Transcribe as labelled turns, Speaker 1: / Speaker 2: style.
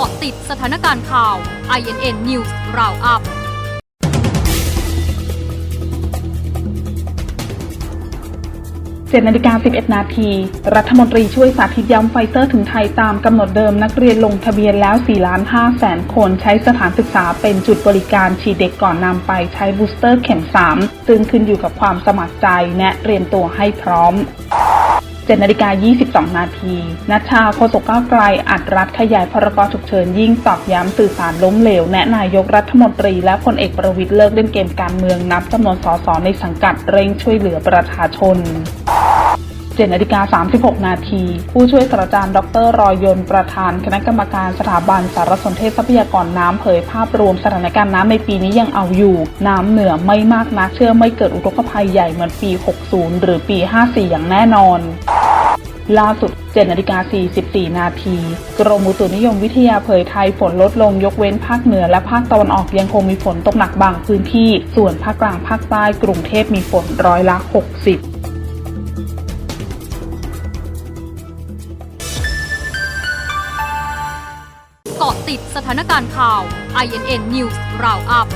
Speaker 1: าะติดสถานการณ์ข่าว INN News Roundup
Speaker 2: 7นาฬิกา11นาที รัฐมนตรีช่วยสาธิตย้ำไฟเซอร์ถึงไทยตามกำหนดเดิมนักเรียนลงทะเบียนแล้ว4ล้าน5แสนคนใช้สถานศึกษาเป็นจุดบริการฉีดเด็กก่อนนำไปใช้บูสเตอร์เข็ม 3 ซึ่งขึ้นอยู่กับความสมัครใจแนะเตรียมตัวให้พร้อม 7นาฬิกา22 นาที นัชชาโฆษกก้าวไกล อัดรัฐขยายพรกฉุกเฉินยิ่งตอกย้ำสื่อสารล้มเหลว แนะนายกรัฐมนตรีและพลเอกประวิตยเลิกเล่นเกมการเมืองนับจำนวนสสในสังกัดเร่งช่วยเหลือประชาชน7นาฬิกา36 นาที ผู้ช่วยศาสตราจารย์ ดร รอยยนต์ ประธาน คณะกรรมการสถาบันสารสนเทศทรัพยากรน้ำเผยภาพรวมสถานการณ์น้ำในปีนี้ยังเอาอยู่ น้ำเหนือไม่มากนักเชื่อไม่เกิดอุทกภัยใหญ่เหมือนปี 60 หรือปี 54 อย่างแน่นอน ล่าสุด 7นาฬิกา44 นาที กรมอุตุนิยมวิทยาเผยไทยฝนลดลงยกเว้นภาคเหนือและภาคตะวันออกยังคงมีฝนตกหนักบางพื้นที่ ส่วนภาคกลางภาคใต้กรุงเทพมีฝนร้อยละ 60
Speaker 1: เกาะติดสถานการณ์ข่าว INN News Roundup